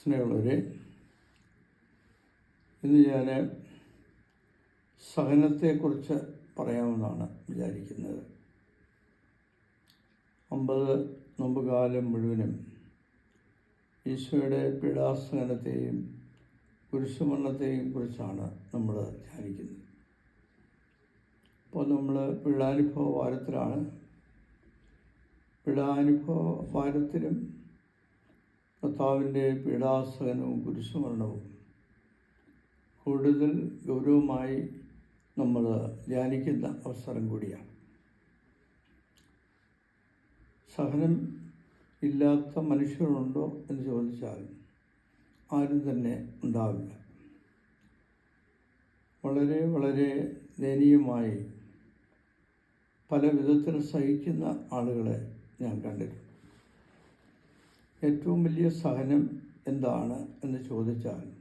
സ്നേഹമുള്ളവരെ ഇന്ന് ഞാൻ സഹനത്തെക്കുറിച്ച് പറയാമെന്നാണ് വിചാരിക്കുന്നത്. അമ്പത് മുമ്പ് കാലം മുഴുവനും ഈശോയുടെ പീഡാസഹനത്തെയും കുരിശുമരണത്തെയും കുറിച്ചാണ് നമ്മൾ ധ്യാനിക്കുന്നത്. അപ്പോൾ നമ്മൾ പീഡാനുഭവ വാരത്തിലാണ്. പീഡാനുഭവ വാരത്തിലും കർത്താവിന്റെ പീഡാസഹനവും കുരിശുമരണവും. കൂടുതൽ ഗൗരവമായി നമ്മൾ ധ്യാനിക്കുന്ന അവസരം കൂടിയാണ്. സഹനം ഇല്ലാത്ത മനുഷ്യരുണ്ടോ എന്ന് ചോദിച്ചാൽ ആരും തന്നെ ഉണ്ടാവില്ല. വളരെ വളരെ ദയനീയമായി പല വിധത്തിൽ സഹിക്കുന്ന ആളുകളെ ഞാൻ കണ്ടിട്ടുണ്ട്. ഏറ്റവും വലിയ സഹനം എന്താണ് എന്ന് ചോദിച്ചാൽ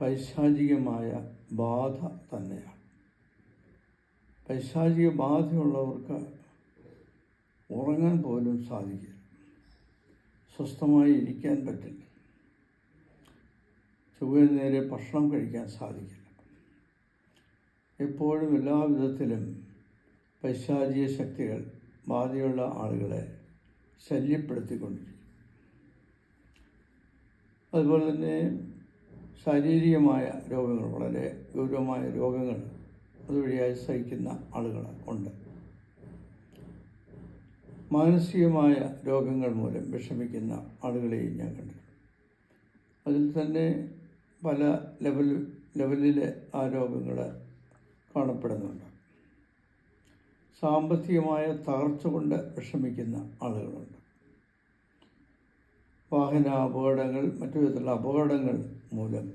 പൈശാചികമായ ബാധ തന്നെയാണ്. പൈശാചിക ബാധയുള്ളവർക്ക് ഉറങ്ങാൻ പോലും സാധിക്കില്ല. സ്വസ്ഥമായി ഇരിക്കാൻ പറ്റില്ല. ചൊവ്വയിൽ നേരെ ഭക്ഷണം കഴിക്കാൻ സാധിക്കില്ല. എപ്പോഴും എല്ലാവിധത്തിലും പൈശാചിക ശക്തികൾ ബാധയുള്ള ആളുകളെ ശല്യപ്പെടുത്തിക്കൊണ്ടിരിക്കും അതുപോലെ തന്നെ ശാരീരികമായ രോഗങ്ങൾ വളരെ ഗൗരവമായ രോഗങ്ങൾ അതുവഴിയായി സഹിക്കുന്ന ആളുകൾ ഉണ്ട്. മാനസികമായ രോഗങ്ങൾ മൂലം വിഷമിക്കുന്ന ആളുകളെയും ഞാൻ കണ്ടിട്ടുണ്ട്. അതിൽ തന്നെ പല ലെവൽ ലെവലിലെ ആ രോഗങ്ങൾ കാണപ്പെടുന്നുണ്ട്. സാമ്പത്തികമായ തകർച്ച കൊണ്ട് വിഷമിക്കുന്ന ആളുകളുണ്ട്. വാഹന അപകടങ്ങൾ മറ്റു വിധത്തിലുള്ള അപകടങ്ങൾ മൂലം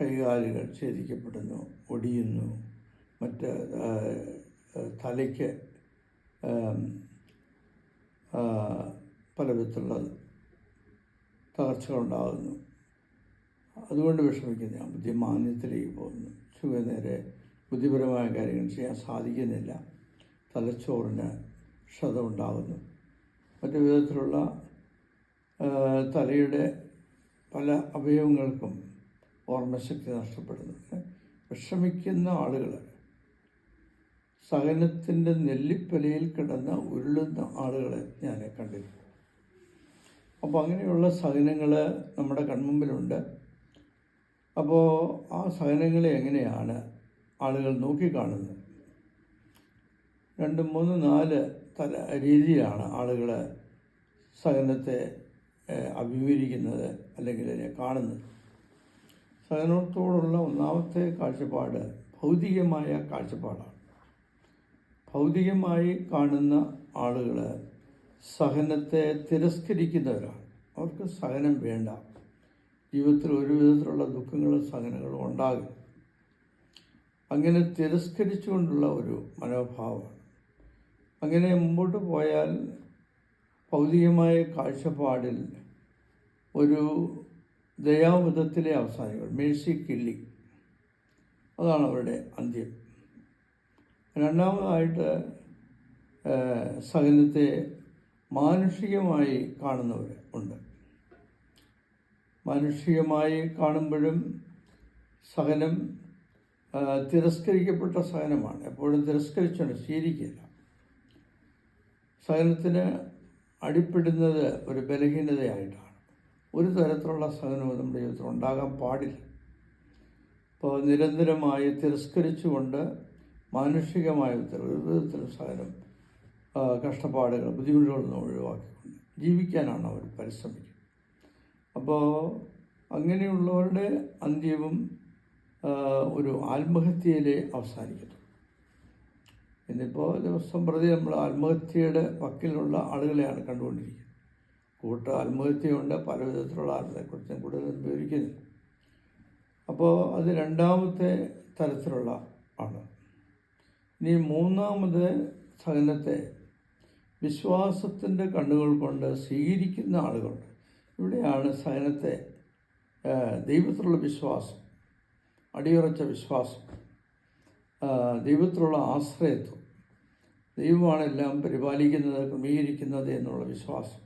കൈകാലുകൾ ഛേദിക്കപ്പെടുന്നു ഒടിയുന്നു മറ്റ് തലയ്ക്ക് പല വിധത്തിലുള്ള തകർച്ചകളുണ്ടാകുന്നു. അതുകൊണ്ട് വിഷമിക്കുന്ന ബുദ്ധിമാന്യത്തിലേക്ക് പോകുന്നു. ചുവ നേരെ ബുദ്ധിപരമായ കാര്യങ്ങൾ ചെയ്യാൻ സാധിക്കുന്നില്ല. തലച്ചോറിന് ക്ഷതമുണ്ടാകുന്നു. മറ്റു വിധത്തിലുള്ള തലയുടെ പല അവയവങ്ങൾക്കും ഓർമ്മശക്തി നഷ്ടപ്പെടുന്നു. വിഷമിക്കുന്ന ആളുകൾ സഹനത്തിന്റെ നെല്ലിപ്പലയിൽ കിടന്ന ഉരുളുന്ന ആളുകളെ ഞാൻ കണ്ടിട്ടുണ്ട് അപ്പോൾ അങ്ങനെയുള്ള സഹനങ്ങൾ നമ്മുടെ കൺമുമ്പിലുണ്ട്. അപ്പോൾ ആ സഹനങ്ങളെ എങ്ങനെയാണ് ആളുകൾ നോക്കിക്കാണുന്നത്? രണ്ട് മൂന്ന് നാല് തല രീതിയിലാണ് ആളുകൾ സഹനത്തെ അഭിമുഖീകരിക്കുന്നത് അല്ലെങ്കിൽ അതിനെ കാണുന്നത്. സഹനത്തോടുള്ള ഒന്നാമത്തെ കാഴ്ചപ്പാട് ഭൗതികമായ കാഴ്ചപ്പാടാണ്. ഭൗതികമായി കാണുന്ന ആളുകൾ സഹനത്തെ തിരസ്കരിക്കുന്നവരാണ്. അവർക്ക് സഹനം വേണ്ട. ജീവിതത്തിൽ ഒരു വിധത്തിലുള്ള ദുഃഖങ്ങളും സഹനങ്ങളും ഉണ്ടാകും അങ്ങനെ തിരസ്കരിച്ചുകൊണ്ടുള്ള ഒരു മനോഭാവമാണ്. അങ്ങനെ മുമ്പോട്ട് പോയാൽ ഭൗതികമായ കാഴ്ചപ്പാടിൽ ഒരു ദയാവധത്തിലെ അവസാനികൾ മേഴ്സി കിള്ളി അതാണ് അവരുടെ അന്ത്യം. രണ്ടാമതായിട്ട് സകലത്തെ മാനുഷികമായി കാണുന്നവർ ഉണ്ട്. മാനുഷികമായി കാണുമ്പോഴും സഹനം തിരസ്കരിക്കപ്പെട്ട സഹനമാണ് എപ്പോഴും തിരസ്കരിച്ചുകൊണ്ട് സ്വീകരിക്കില്ല സഹനത്തിന് അടിപ്പെടുന്നത് ഒരു ബലഹീനതയായിട്ടാണ്. ഒരു തരത്തിലുള്ള സഹനവും നമ്മുടെ ജീവിതത്തിൽ ഉണ്ടാകാൻ പാടില്ല. ഇപ്പോൾ നിരന്തരമായി തിരസ്കരിച്ചുകൊണ്ട് മാനുഷികമായ വിധത്തിലും സഹനം കഷ്ടപ്പാടുകൾ ബുദ്ധിമുട്ടുകളൊന്നും ഒഴിവാക്കിക്കൊണ്ട് ജീവിക്കാനാണ് അവർ പരിശ്രമിക്കുന്നത്. അപ്പോൾ അങ്ങനെയുള്ളവരുടെ അന്ത്യവും ഒരു ആത്മഹത്യയിലെ അവസാനിക്കുന്നു ഇന്നിപ്പോൾ ദിവസം പ്രതി നമ്മൾ ആത്മഹത്യയുടെ പക്കിലുള്ള ആളുകളെയാണ് കണ്ടുകൊണ്ടിരിക്കുന്നത്. കൂട്ട ആത്മഹത്യയുണ്ട് പല വിധത്തിലുള്ള ആത്മഹത്യയെക്കുറിച്ച് കൂടുതൽ വിവരിക്കുന്നു അപ്പോൾ അത് രണ്ടാമത്തെ തരത്തിലുള്ള ആണ്. ഇനി മൂന്നാമത് സഹനത്തെ വിശ്വാസത്തിന്റെ കണ്ണുകൾ കൊണ്ട് സ്വീകരിക്കുന്ന ആളുകളുണ്ട്. ഇവിടെയാണ് സഹനത്തെ ദൈവത്തിലുള്ള വിശ്വാസം അടിയുറച്ച വിശ്വാസം ദൈവത്തിലുള്ള ആശ്രയത്വം. ദൈവമാണ് എല്ലാം പരിപാലിക്കുന്നത് ക്രമീകരിക്കുന്നത് എന്നുള്ള വിശ്വാസം.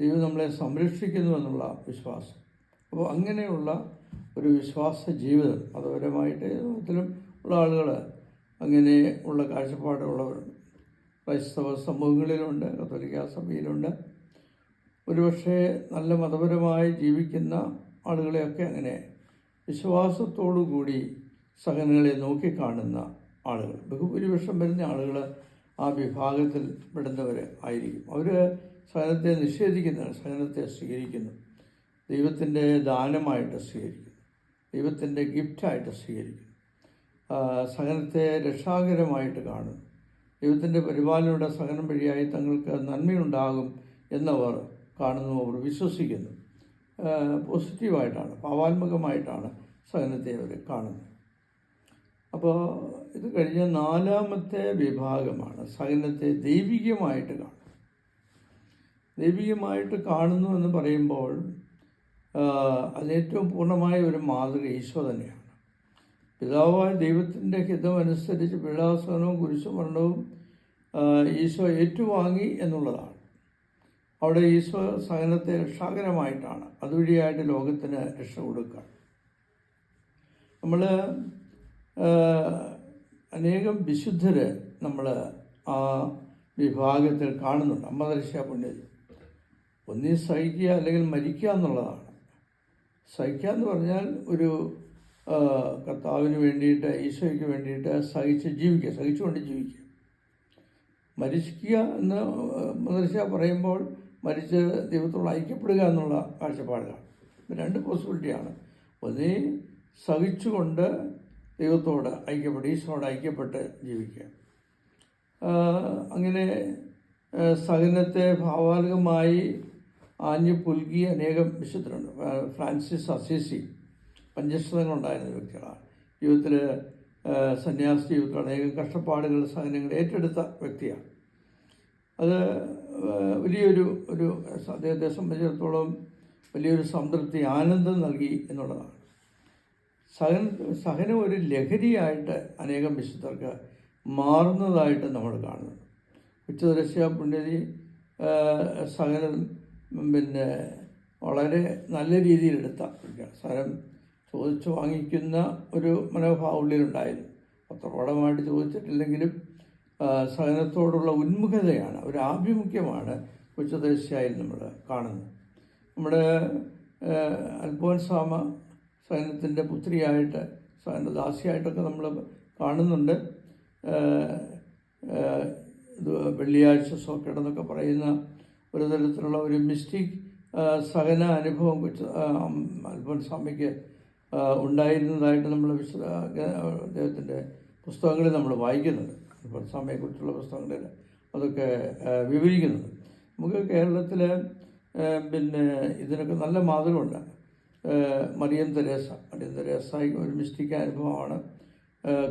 ദൈവം നമ്മളെ സംരക്ഷിക്കുന്നു എന്നുള്ള വിശ്വാസം. അപ്പോൾ അങ്ങനെയുള്ള ഒരു വിശ്വാസ ജീവിതം മതപരമായിട്ട് ലോകത്തിലും ഉള്ള ആളുകൾ അങ്ങനെ ഉള്ള കാഴ്ചപ്പാടുള്ളവരുണ്ട് ക്രൈസ്തവ സമൂഹങ്ങളിലുണ്ട് കത്തോലിക്ക സഭയിലുണ്ട്. ഒരുപക്ഷെ നല്ല മതപരമായി ജീവിക്കുന്ന ആളുകളെയൊക്കെ അങ്ങനെ വിശ്വാസത്തോടു കൂടി സഹനങ്ങളെ നോക്കിക്കാണുന്ന ആളുകൾ ബഹുഭൂരിപക്ഷം വരുന്ന ആളുകൾ ആ വിഭാഗത്തിൽ പെടുന്നവർ ആയിരിക്കും. അവർ സഹനത്തെ നിഷേധിക്കുന്നതാണ് സഹനത്തെ സ്വീകരിക്കുന്നു. ദൈവത്തിന്റെ ദാനമായിട്ട് സ്വീകരിക്കുന്നു. ദൈവത്തിന്റെ ഗിഫ്റ്റായിട്ട് സ്വീകരിക്കുന്നു. സഹനത്തെ രക്ഷാകരമായിട്ട് കാണുന്നു. ദൈവത്തിന്റെ പരിപാലനയുടെ സഹനം വഴിയായി തങ്ങൾക്ക് നന്മയുണ്ടാകും എന്നവർ കാണുന്നു അവർ വിശ്വസിക്കുന്നു. പോസിറ്റീവായിട്ടാണ് ഭാവാത്മകമായിട്ടാണ് സഹനത്തെ അവർ കാണുന്നത്. അപ്പോൾ ഇത് കഴിഞ്ഞ നാലാമത്തെ വിഭാഗമാണ്. സഹനത്തെ ദൈവികമായിട്ട് കാണും. ദൈവികമായിട്ട് കാണുന്നു എന്ന് പറയുമ്പോൾ അതിനേറ്റവും പൂർണമായ ഒരു മാതൃക ഈശോ തന്നെയാണ്. പിതാവായ ദൈവത്തിന്റെ ഹിതമനുസരിച്ച് പീഡാസനവും കുരിശുമരണവും ഈശോ ഏറ്റുവാങ്ങി എന്നുള്ളതാണ്. അവിടെ ഈശോ സഹനത്തെ രക്ഷാകരമായിട്ടാണ്. അതുവഴിയായിട്ട് ലോകത്തിന് രക്ഷ കൊടുക്കുക. നമ്മൾ അനേകം വിശുദ്ധര് നമ്മൾ ആ വിഭാഗത്തിൽ കാണുന്നുണ്ട്. അമ്മദർശ പുണ്യത്തിൽ ഒന്നീ സഹിക്കുക അല്ലെങ്കിൽ മരിക്കുക എന്നുള്ളതാണ്. സഹിക്കുക എന്ന് പറഞ്ഞാൽ ഒരു കർത്താവിന് വേണ്ടിയിട്ട് ഈശോയ്ക്ക് വേണ്ടിയിട്ട് സഹിച്ച് ജീവിക്കുക സഹിച്ചുകൊണ്ട് ജീവിക്കുക. മരിക്കുക എന്ന് മദർശ പറയുമ്പോൾ മരിച്ച് ദൈവത്തോട് ഐക്യപ്പെടുക എന്നുള്ള കാഴ്ചപ്പാടുകളാണ്. ഇത് രണ്ട് പോസിബിലിറ്റിയാണ് ഒന്നേ സഹിച്ചുകൊണ്ട് ദൈവത്തോട് ഐക്യപ്പെട്ട് ഈശ്വരോട് ഐക്യപ്പെട്ട് ജീവിക്കുക. അങ്ങനെ സഹനത്തെ ഭാവാത്മകമായി ആഞ്ഞു പുൽകി അനേകം വിശുദ്ധരുണ്ട്. ഫ്രാൻസിസ് അസീസി പഞ്ചശതങ്ങളുണ്ടായിരുന്ന വ്യക്തികളാണ്. ജീവിതത്തിൽ സന്യാസി ജീവിതത്തിൽ അനേകം കഷ്ടപ്പാടുകൾ സഹനങ്ങൾ ഏറ്റെടുത്ത വ്യക്തിയാണ്. അത് വലിയൊരു ഒരു അദ്ദേഹത്തെ സംബന്ധിച്ചിടത്തോളം വലിയൊരു സംതൃപ്തി ആനന്ദം നൽകി എന്നുള്ളതാണ്. സഹന സഹനം ഒരു ലഹരിയായിട്ട് അനേകം വിശുദ്ധർക്ക് മാറുന്നതായിട്ട് നമ്മൾ കാണുന്നു. ഉച്ചദൃശ്യ പുണ്യതി സഹനം പിന്നെ വളരെ നല്ല രീതിയിൽ എടുത്ത സഹനം ചോദിച്ചു വാങ്ങിക്കുന്ന ഒരു മനോഭാവം ഉള്ളിലുണ്ടായിരുന്നു. പത്രപാഠമായിട്ട് ചോദിച്ചിട്ടില്ലെങ്കിലും സഹനത്തോടുള്ള ഉന്മുഖതയാണ് ഒരു ആഭിമുഖ്യമാണ് ഉച്ചദൃശ്യയിൽ നമ്മൾ കാണുന്നത്. നമ്മുടെ അൽഫോൻസാമ സൈന്യത്തിന്റെ പുത്രിയായിട്ട് സ്വയനദാസിയായിട്ടൊക്കെ നമ്മൾ കാണുന്നുണ്ട്. വെള്ളിയാഴ്ച സോക്കേടെന്നൊക്കെ പറയുന്ന ഒരു തരത്തിലുള്ള ഒരു മിസ്റ്റിക് സഹന അനുഭവം കൊച്ചു അൽഫോൻസ്വാമിക്ക് ഉണ്ടായിരുന്നതായിട്ട് നമ്മൾ വിശ അദ്ദേഹത്തിന്റെ പുസ്തകങ്ങളിൽ നമ്മൾ വായിക്കുന്നുണ്ട്. അൽഫോൻസ്വാമിയെക്കുറിച്ചുള്ള പുസ്തകങ്ങളിൽ അതൊക്കെ വിവരിക്കുന്നുണ്ട്. നമുക്ക് കേരളത്തിൽ പിന്നെ ഇതിനൊക്കെ നല്ല മാതൃകയുണ്ട്. മറിയം തെരേസ. മറിയം തെരേസയ്ക്ക് ഒരു മിസ്റ്റിക് അനുഭവമാണ്.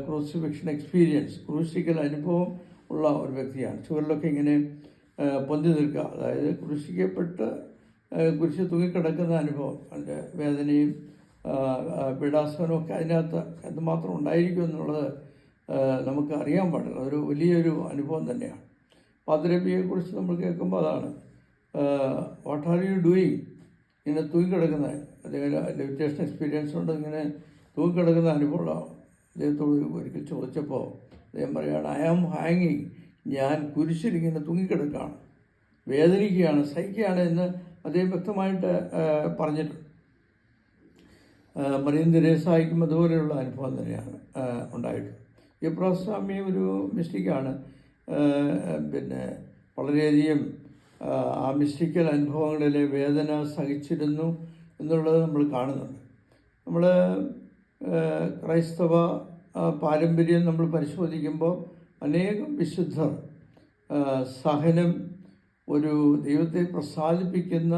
Crucifixion experience. ക്രൂശിക്കൽ അനുഭവം ഉള്ള ഒരു വ്യക്തിയാണ്. ചുവരിലൊക്കെ ഇങ്ങനെ പൊന്തി നിൽക്കുക. അതായത് ക്രൂശിക്കപ്പെട്ട് കുരിശ് തൂങ്ങിക്കിടക്കുന്ന അനുഭവം. അതിന്റെ വേദനയും പീഡാസനവും ഒക്കെ അതിനകത്ത് എന്തുമാത്രം ഉണ്ടായിരിക്കും എന്നുള്ളത് നമുക്ക് അറിയാൻ പാടില്ല. അതൊരു വലിയൊരു അനുഭവം തന്നെയാണ്. പാതിരപ്പിയെക്കുറിച്ച് നമ്മൾ കേൾക്കുമ്പോൾ അതാണ് വാട്ട് ആർ യു ഡൂയിങ് ഇങ്ങനെ തൂങ്ങിക്കിടക്കുന്ന അദ്ദേഹം ലെവിറ്റേഷൻ എക്സ്പീരിയൻസ് കൊണ്ട് ഇങ്ങനെ തൂങ്ങിക്കിടക്കുന്ന അനുഭവമുള്ള അദ്ദേഹത്തോട് ഒരിക്കൽ ചോദിച്ചപ്പോൾ അദ്ദേഹം പറയുകയാണ് ഐ ആം ഹാങ്ങിങ് ഞാൻ കുരിശിലിങ്ങനെ തൂങ്ങിക്കിടക്കുകയാണ്. വേദനിക്കുകയാണ് സഹിക്കുകയാണ് എന്ന് അദ്ദേഹം വ്യക്തമായിട്ട് പറഞ്ഞിട്ടുണ്ട്. മറിയം തിരേസായിക്കും അതുപോലെയുള്ള അനുഭവം തന്നെയാണ് ഉണ്ടായിട്ട് ഈ പ്രാസ്വാമി ഒരു മിസ്റ്റിക്കാണ്. പിന്നെ വളരെയധികം ആ മിസ്റ്റിക്കൽ അനുഭവങ്ങളിലെ വേദന സഹിച്ചിരുന്നു. എന്നുള്ളത് നമ്മൾ കാണുന്നുണ്ട്. നമ്മൾ ക്രൈസ്തവ പാരമ്പര്യം നമ്മൾ പരിശോധിക്കുമ്പോൾ അനേകം വിശുദ്ധർ സഹനം ഒരു ദൈവത്തെ പ്രസാദിപ്പിക്കുന്ന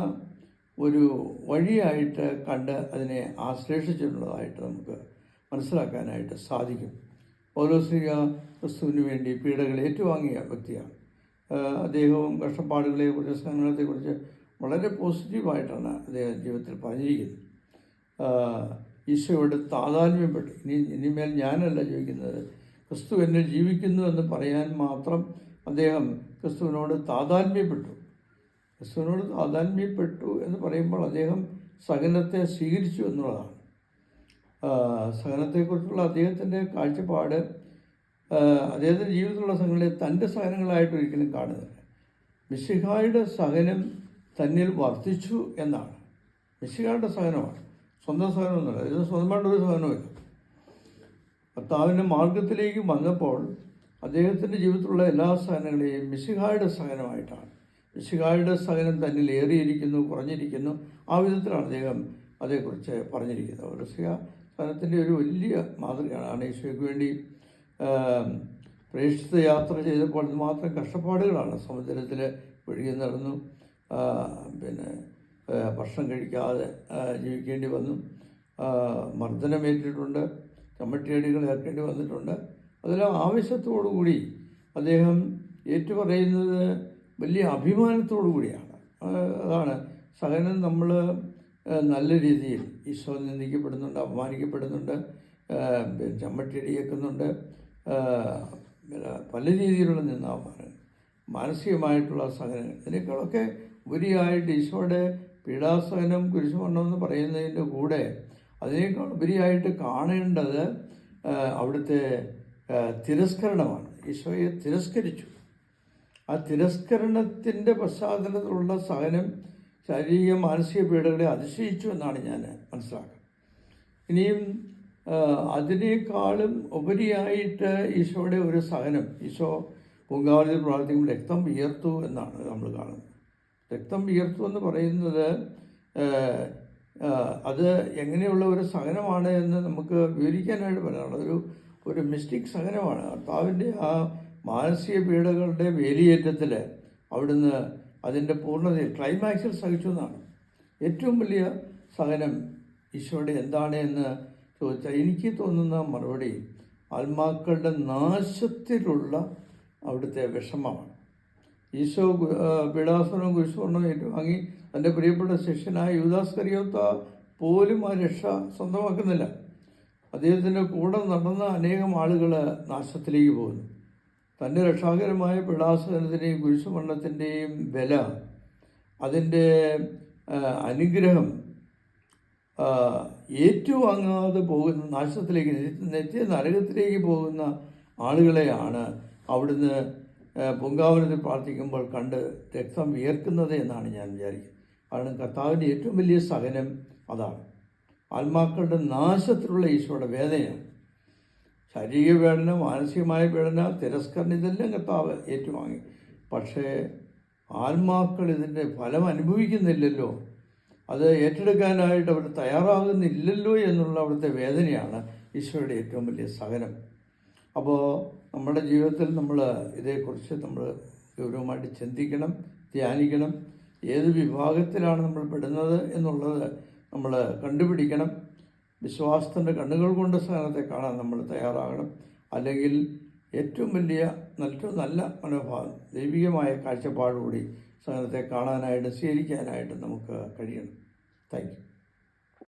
ഒരു വഴിയായിട്ട് കണ്ട് അതിനെ ആശ്ലേഷിച്ചിട്ടുള്ളതായിട്ട് നമുക്ക് മനസ്സിലാക്കാനായിട്ട് സാധിക്കും. ഓരോ ശ്രീക ക്രിസ്തുവിന് വേണ്ടി പീഡകൾ ഏറ്റുവാങ്ങിയ വ്യക്തിയാണ്. അദ്ദേഹവും കഷ്ടപ്പാടുകളെക്കുറിച്ച് സഹനത്തെക്കുറിച്ച് വളരെ പോസിറ്റീവായിട്ടാണ് അദ്ദേഹം ജീവിതത്തിൽ പറഞ്ഞിരിക്കുന്നത്. ഈശോയോട് താതാത്മ്യപ്പെട്ടു. ഇനി ഇനിമേൽ ഞാനല്ല ജീവിക്കുന്നത് ക്രിസ്തു എന്നെ ജീവിക്കുന്നു എന്ന് പറയാൻ മാത്രം അദ്ദേഹം ക്രിസ്തുവിനോട് താതാത്മ്യപ്പെട്ടു. ക്രിസ്തുവിനോട് താതാത്മ്യപ്പെട്ടു എന്ന് പറയുമ്പോൾ അദ്ദേഹം സഹനത്തെ സ്വീകരിച്ചു എന്നുള്ളതാണ്. സഹനത്തെക്കുറിച്ചുള്ള അദ്ദേഹത്തിന്റെ കാഴ്ചപ്പാട് അദ്ദേഹത്തിന്റെ ജീവിതത്തിലുള്ള സഹനങ്ങളെ തന്റെ സഹനങ്ങളായിട്ട് ഒരിക്കലും കാണുന്നില്ല. മിശിഹായുടെ സഹനം തന്നിൽ വർദ്ധിച്ചു എന്നാണ്. മിശികാരുടെ സഹനമാണ്. സ്വന്തം സഹനമൊന്നുമില്ല. ഇതിന് സ്വന്തമായിട്ടൊരു സഹനമില്ല കർത്താവിന്റെ മാർഗത്തിലേക്ക് വന്നപ്പോൾ അദ്ദേഹത്തിന്റെ ജീവിതത്തിലുള്ള എല്ലാ സഹനങ്ങളെയും മിശിഹായുടെ സഹനമായിട്ടാണ്. മിശിഹായുടെ സഹനം തന്നിൽ ഏറിയിരിക്കുന്നു കുറഞ്ഞിരിക്കുന്നു. ആ വിധത്തിലാണ് അദ്ദേഹം അതേക്കുറിച്ച് പറഞ്ഞിരിക്കുന്നത്. മിശിഹ സഹനത്തിന്റെ ഒരു വലിയ മാതൃകയാണ്. ഈശോയ്ക്ക് വേണ്ടി പ്രേക്ഷിത യാത്ര ചെയ്തപ്പോൾ മാത്രം കഷ്ടപ്പാടുകളാണ്. സമുദ്രത്തിൽ ഒഴുകി നടന്നു പിന്നെ ഭക്ഷണം കഴിക്കാതെ ജീവിക്കേണ്ടി വന്നു. മർദ്ദനമേറ്റിട്ടുണ്ട് ചമ്മട്ടിയടികൾ ഏർക്കേണ്ടി വന്നിട്ടുണ്ട്. അതെല്ലാം ആവശ്യത്തോടു കൂടി അദ്ദേഹം ഏറ്റുപറയുന്നത് വലിയ അഭിമാനത്തോടു കൂടിയാണ്. അതാണ്. സഹനം നമ്മൾ നല്ല രീതിയിൽ ഈശോ നിന്ദിക്കപ്പെടുന്നുണ്ട് അപമാനിക്കപ്പെടുന്നുണ്ട് ആ, പല രീതിയിലുള്ള നിന്നാപമാനം മാനസികമായിട്ടുള്ള സഹനങ്ങൾ. ഇതിനേക്കാളൊക്കെ ഉപരിയായിട്ട് ഈശോയുടെ പീഡാസഹനം കുരിശുമരണമെന്ന് പറയുന്നതിന്റെ കൂടെ അതിനേക്കാൾ ഉപരിയായിട്ട് കാണേണ്ടത് അവിടുത്തെ തിരസ്കരണമാണ്. ഈശോയെ തിരസ്കരിച്ചു. ആ തിരസ്കരണത്തിന്റെ പശ്ചാത്തലത്തിലുള്ള സഹനം ശാരീരിക മാനസിക പീഡകളെ അതിശയിച്ചു എന്നാണ് ഞാൻ മനസ്സിലാക്കുന്നത്. ഇനിയും അതിനേക്കാളും ഉപരിയായിട്ട് ഈശോയുടെ ഒരു സഹനം ഈശോ പൂങ്കാവലിൽ പ്രാർത്ഥിക്കുമ്പോൾ രക്തം ഉയർത്തു എന്നാണ് നമ്മൾ കാണുന്നത്. രക്തം വിയർത്തുമെന്ന് പറയുന്നത് അത് എങ്ങനെയുള്ള ഒരു സഹനമാണ് എന്ന് നമുക്ക് വിവരിക്കാനായിട്ട് പറയാനുള്ളത് ഒരു ഒരു മിസ്റ്റിക് സഹനമാണ്. കർത്താവിന്റെ ആ മാനസിക പീഡകളുടെ വേലിയേറ്റത്തിൽ അവിടുന്ന് അതിന്റെ പൂർണതയിൽ ക്ലൈമാക്സിൽ സഹിച്ചു എന്നാണ്. ഏറ്റവും വലിയ സഹനം ഈശോയുടെ എന്താണ് എന്ന് ചോദിച്ചാൽ എനിക്ക് തോന്നുന്ന മറുപടി ആത്മാക്കളുടെ നാശത്തിലുള്ള അവിടുത്തെ വിഷമമാണ്. ഈശോ പീഡാസനവും കുരിശുവർണവും ഏറ്റുവാങ്ങി തന്റെ പ്രിയപ്പെട്ട ശിഷ്യനായ യുദാസ് കരിയോത്ത പോലും ആ രക്ഷ സ്വന്തമാക്കുന്നില്ല. അദ്ദേഹത്തിന്റെ കൂടെ നടന്ന അനേകം ആളുകൾ നാശത്തിലേക്ക് പോകുന്നു. തന്റെ രക്ഷാകരമായ പീഡാസനത്തിന്റെയും കുരിശുമരണത്തിന്റെയും ബല അതിന്റെ അനുഗ്രഹം ഏറ്റുവാങ്ങാതെ പോകുന്ന നാശത്തിലേക്ക് നിത്യ നരകത്തിലേക്ക് പോകുന്ന ആളുകളെയാണ് അവിടുന്ന് പൊങ്കാവനത്തിൽ പ്രാർത്ഥിക്കുമ്പോൾ കണ്ട് രക്തം വിയർക്കുന്നത് എന്നാണ് ഞാൻ വിചാരിക്കുന്നത് കാരണം കർത്താവിന്റെ ഏറ്റവും വലിയ സഹനം അതാണ്. ആത്മാക്കളുടെ നാശത്തിലുള്ള ഈശോയുടെ വേദനയാണ്. ശാരീരിക വേദന മാനസികമായ പീഡന തിരസ്കരണം ഇതെല്ലാം കർത്താവ് ഏറ്റുവാങ്ങി. പക്ഷേ ആത്മാക്കൾ ഇതിന്റെ ഫലം അനുഭവിക്കുന്നില്ലല്ലോ. അത് ഏറ്റെടുക്കാനായിട്ട് അവർ തയ്യാറാകുന്നില്ലല്ലോ എന്നുള്ള അവിടുത്തെ വേദനയാണ് ഈശോയുടെ ഏറ്റവും വലിയ സഹനം. അപ്പോൾ നമ്മുടെ ജീവിതത്തിൽ നമ്മൾ ഇതേക്കുറിച്ച് നമ്മൾ ഗൗരവമായിട്ട് ചിന്തിക്കണം ധ്യാനിക്കണം. ഏത് വിഭാഗത്തിലാണ് നമ്മൾ പെടുന്നത് എന്നുള്ളത് നമ്മൾ കണ്ടുപിടിക്കണം. വിശ്വാസത്തിന്റെ കണ്ണുകൾ കൊണ്ട് സ്ഥാനത്തെ കാണാൻ നമ്മൾ തയ്യാറാകണം. അല്ലെങ്കിൽ ഏറ്റവും വലിയ ഏറ്റവും നല്ല മനോഭാവം ദൈവികമായ കാഴ്ചപ്പാടുകൂടി സ്ഥാനത്തെ കാണാനായിട്ട് സ്വീകരിക്കാനായിട്ട് നമുക്ക് കഴിയണം. താങ്ക്